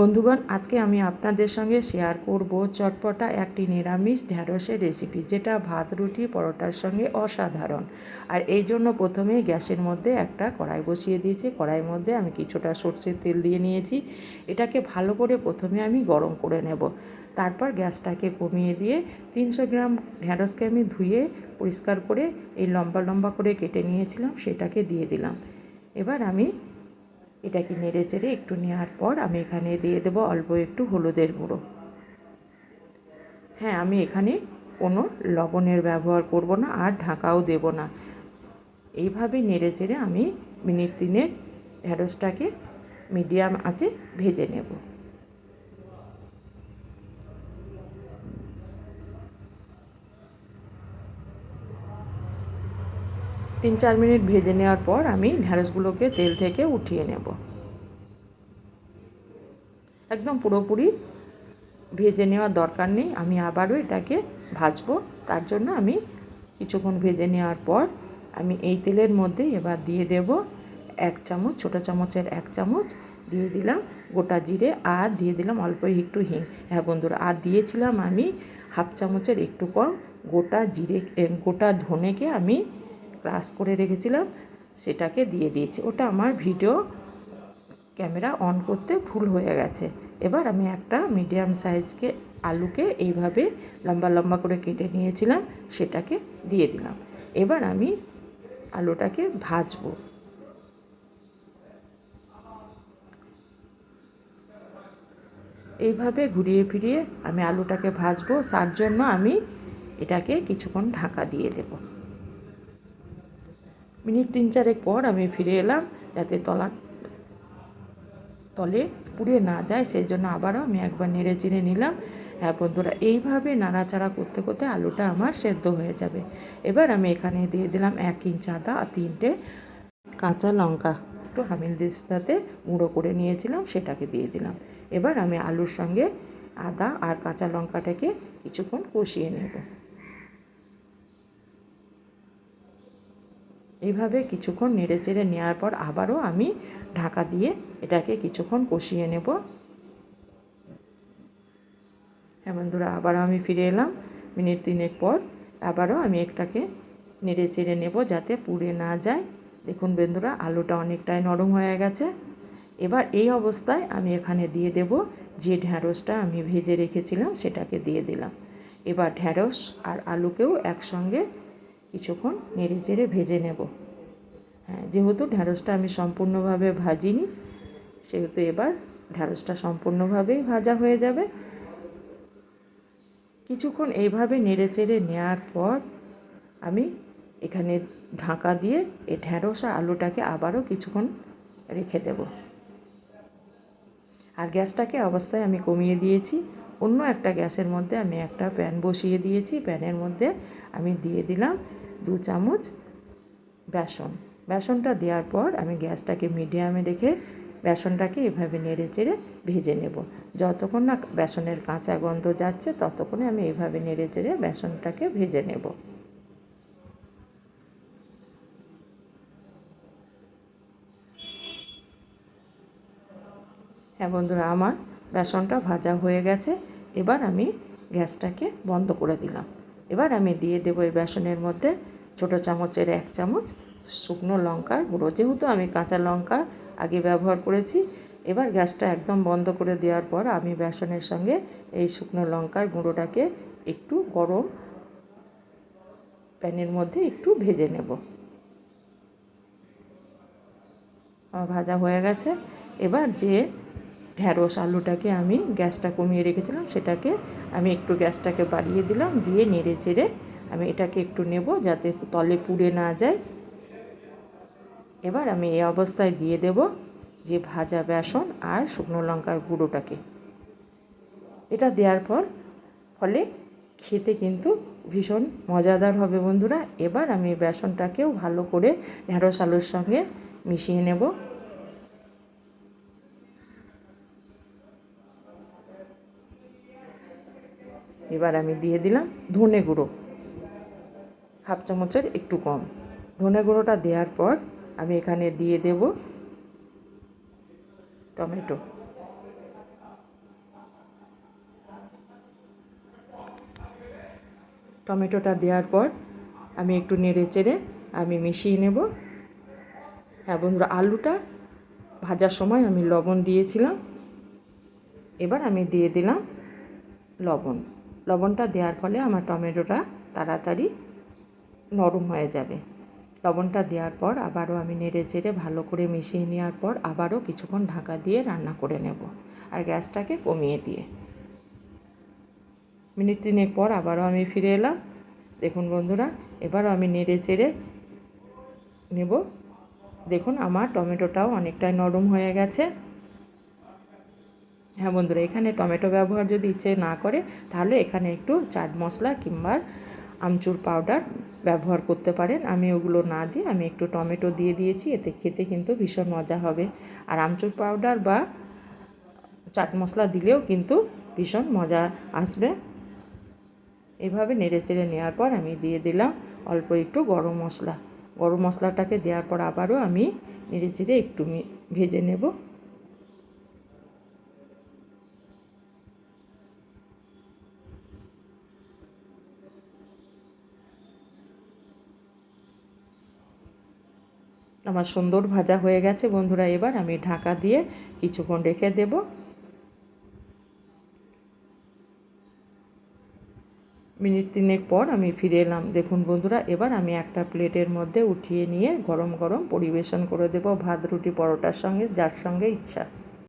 বন্ধুগণ, আজকে আমি আপনাদের সঙ্গে শেয়ার করব চটপটা একটি নিরামিষ ঢ্যাঁড়সের রেসিপি যেটা ভাত, রুটি, পরোটার সঙ্গে অসাধারণ। আর এই জন্য প্রথমে গ্যাসের মধ্যে একটা কড়াই বসিয়ে দিয়েছি। কড়াইয়ের মধ্যে আমি কিছুটা সর্ষের তেল দিয়ে নিয়েছি। এটাকে ভালো করে প্রথমে আমি গরম করে নেব। তারপর গ্যাসটাকে কমিয়ে দিয়ে তিনশো গ্রাম ঢ্যাঁড়সকে আমি ধুয়ে পরিষ্কার করে এই লম্বা লম্বা করে কেটে নিয়েছিলাম, সেটাকে দিয়ে দিলাম। এবার আমি এটাকে নেড়ে চেড়ে একটু নেওয়ার পর আমি এখানে দিয়ে দেবো অল্প একটু হলুদের গুঁড়ো। হ্যাঁ আমি এখানে কোনো লবণের ব্যবহার করব না আর ঢাকাও দেব না। এইভাবে নেড়ে চেড়ে আমি মিনিট তিনের ঢ্যাঁড়সটাকে মিডিয়াম আছে ভেজে নেব। তিন চার মিনিট ভেজে নেওয়ার পর আমি ঢ্যাঁড়সগুলোকে তেল থেকে উঠিয়ে নেব। একদম পুরোপুরি ভেজে নেওয়ার দরকার নেই। আমি আবারও এটাকে ভাজবো। তার জন্য আমি কিছুক্ষণ ভেজে নেওয়ার পর আমি এই তেলের মধ্যে এবার দিয়ে দেব এক চামচ, ছোটো চামচের এক চামচ। দিয়ে দিলাম গোটা জিরে আর দিয়ে দিলাম অল্প একটু হিং। হ্যাঁ বন্ধুরা, আর দিয়েছিলাম আমি হাফ চামচের একটু কম। গোটা জিরে গোটা ধনেকে আমি ক্রাশ করে রেখেছিলাম, সেটাকে দিয়ে দিয়েছি। ওটা আমার ভিডিও ক্যামেরা অন করতে ভুল হয়ে গেছে। এবার আমি একটা মিডিয়াম সাইজকে আলুকে এইভাবে লম্বা লম্বা করে কেটে নিয়েছিলাম, সেটাকে দিয়ে দিলাম। এবার আমি আলুটাকে ভাজবো। এইভাবে ঘুরিয়ে ফিরিয়ে আমি আলুটাকে ভাজবো, তার জন্য আমি এটাকে কিছুক্ষণ ঢাকা দিয়ে দেবো। মিনিট তিন চারেক পর আমি ফিরে এলাম, যাতে তলা তলে পুড়ে না যায় সেই জন্য আবারও আমি একবার নেড়ে চিড়ে নিলাম। হ্যাঁ বন্ধুরা, এইভাবে নাড়াচাড়া করতে করতে আলুটা আমার সেদ্ধ হয়ে যাবে। এবার আমি এখানে দিয়ে দিলাম এক ইঞ্চ আদা আর তিনটে কাঁচা লঙ্কা। একটু হামিল দিস্তাতে গুঁড়ো করে নিয়েছিলাম, সেটাকে দিয়ে দিলাম। এবার আমি আলুর সঙ্গে আদা আর কাঁচা লঙ্কাটাকে কিছুক্ষণ কষিয়ে নেব। এইভাবে কিছুক্ষণ নেড়ে চেড়ে নেওয়ার পর আবারও আমি ঢাকা দিয়ে এটাকে কিছুক্ষণ কষিয়ে নেব। হ্যাঁ বন্ধুরা, আবারও আমি ফিরে এলাম। মিনিট তিনেক পর আবারও আমি একটাকে নেড়ে চেড়ে নেব যাতে পুড়ে না যায়। দেখুন বন্ধুরা, আলুটা অনেকটাই নরম হয়ে গেছে। এবার এই অবস্থায় আমি এখানে দিয়ে দেব যে ঢ্যাঁড়সটা আমি ভেজে রেখেছিলাম, সেটাকে দিয়ে দিলাম। এবার ঢ্যাঁড়স আর আলুকেও একসঙ্গে কিছুক্ষণ নেড়ে চেড়ে ভেজে নেব। হ্যাঁ যেহেতু ঢ্যাঁড়সটা আমি সম্পূর্ণভাবে ভাজিনি, সেহেতু এবার ঢ্যাঁড়সটা সম্পূর্ণভাবেই ভাজা হয়ে যাবে। কিছুক্ষণ এইভাবে নেড়ে চেড়ে নেওয়ার পর আমি এখানে ঢাকা দিয়ে এই ঢ্যাঁড়স আর আলুটাকে আবারও কিছুক্ষণ রেখে দেব। আর গ্যাসটাকে অবস্থায় আমি কমিয়ে দিয়েছি। অন্য একটা গ্যাসের মধ্যে আমি একটা প্যান বসিয়ে দিয়েছি। প্যানের মধ্যে আমি দিয়ে দিলাম দু চামচ বেসন। বেসনটা দেওয়ার পর আমি গ্যাসটাকে মিডিয়ামে রেখে বেসনটাকে এভাবে নেড়ে চেড়ে ভেজে নেব। যতক্ষণ না বেসনের কাঁচা গন্ধ যাচ্ছে, ততক্ষণে আমি এভাবে নেড়ে চেড়ে বেসনটাকে ভেজে নেব। হ্যাঁ বন্ধুরা, আমার বেসনটা ভাজা হয়ে গেছে। এবার আমি গ্যাসটাকে বন্ধ করে দিলাম। এবার আমি দিয়ে দেবো এই বেসনের মধ্যে ছোটো চামচের এক চামচ শুকনো লঙ্কার গুঁড়ো। যেহেতু আমি কাঁচা লঙ্কা আগে ব্যবহার করেছি, এবার গ্যাসটা একদম বন্ধ করে দেওয়ার পর আমি বেসনের সঙ্গে এই শুকনো লঙ্কার গুঁড়োটাকে একটু গরম প্যানের মধ্যে একটু ভেজে নেব। ভাজা হয়ে গেছে। এবার যে ঢ্যাঁড়স আলুটাকে আমি গ্যাসটা কমিয়ে রেখেছিলাম, সেটাকে আমি একটু গ্যাসটাকে বাড়িয়ে দিলাম, দিয়ে নেড়ে চেড়ে আমি এটাকে একটু নেব যাতে তলে পুড়ে না যায়। এবার আমি এই অবস্থায় দিয়ে দেব যে ভাজা বেসন আর শুকনো লঙ্কার গুঁড়োটাকে। এটা দেওয়ার পর, ফলে খেতে কিন্তু ভীষণ মজাদার হবে বন্ধুরা। এবার আমি বেসনটাকেও ভালো করে ঢ্যাঁড়স আলুর সঙ্গে মিশিয়ে নেব। এবার আমি দিয়ে দিলাম ধনে গুঁড়ো। হাফ চামচের একটু কম। ধনে গুঁড়োটা দেওয়ার পর আমি এখানে দিয়ে দেব টমেটো। টমেটোটা দেওয়ার পর আমি একটু নেড়ে চেড়ে আমি মিশিয়ে নেব। হ্যাঁ বন্ধুরা, আলুটা ভাজার সময় আমি লবণ দিয়েছিলাম। এবার আমি দিয়ে দিলাম লবণ। লবণটা দেওয়ার ফলে আমার টমেটোটা তাড়াতাড়ি নরম হয়ে যাবে। লবণটা দেওয়ার পর আবারও আমি নেড়ে চেড়ে ভালো করে মিশিয়ে নেওয়ার পর আবারও কিছুক্ষণ ঢাকা দিয়ে রান্না করে নেব আর গ্যাসটাকে কমিয়ে দিয়ে। মিনিট তিনেক পর আবারও আমি ফিরে এলাম। দেখুন বন্ধুরা, এবারও আমি নেড়ে চেড়ে নেব। দেখুন, আমার টমেটোটাও অনেকটাই নরম হয়ে গেছে। হ্যাঁ বন্ধুরা, এখানে টমেটো ব্যবহার যদি ইচ্ছে না করে, তাহলে এখানে একটু চাট মশলা কিংবা আমচুর পাউডার ব্যবহার করতে পারেন। আমি ওগুলো না দিয়ে আমি একটু টমেটো দিয়ে দিয়েছি, এতে খেতে কিন্তু ভীষণ মজা হবে। আর আমচুর পাউডার বা চাট মশলা দিলেও কিন্তু ভীষণ মজা আসবে। এভাবে নেড়ে চেড়ে নেওয়ার পর আমি দিয়ে দিলাম অল্প একটু গরম মশলা। গরম মশলাটাকে দেওয়ার পর আবারও আমি নেড়ে চেড়ে একটু ভেজে নেব। আমার সুন্দর ভাজা হয়ে গেছে। বন্ধুরা, এবার আমি ঢাকা দিয়ে কিছুক্ষণ রেখে দেব। মিনিট তিনেক পর আমি ফিরে এলাম। দেখুন বন্ধুরা, এবার আমি একটা প্লেটের মধ্যে উঠিয়ে নিয়ে গরম গরম পরিবেশন করে দেব ভাত, রুটি, পরোটার সঙ্গে, যার সঙ্গে ইচ্ছা।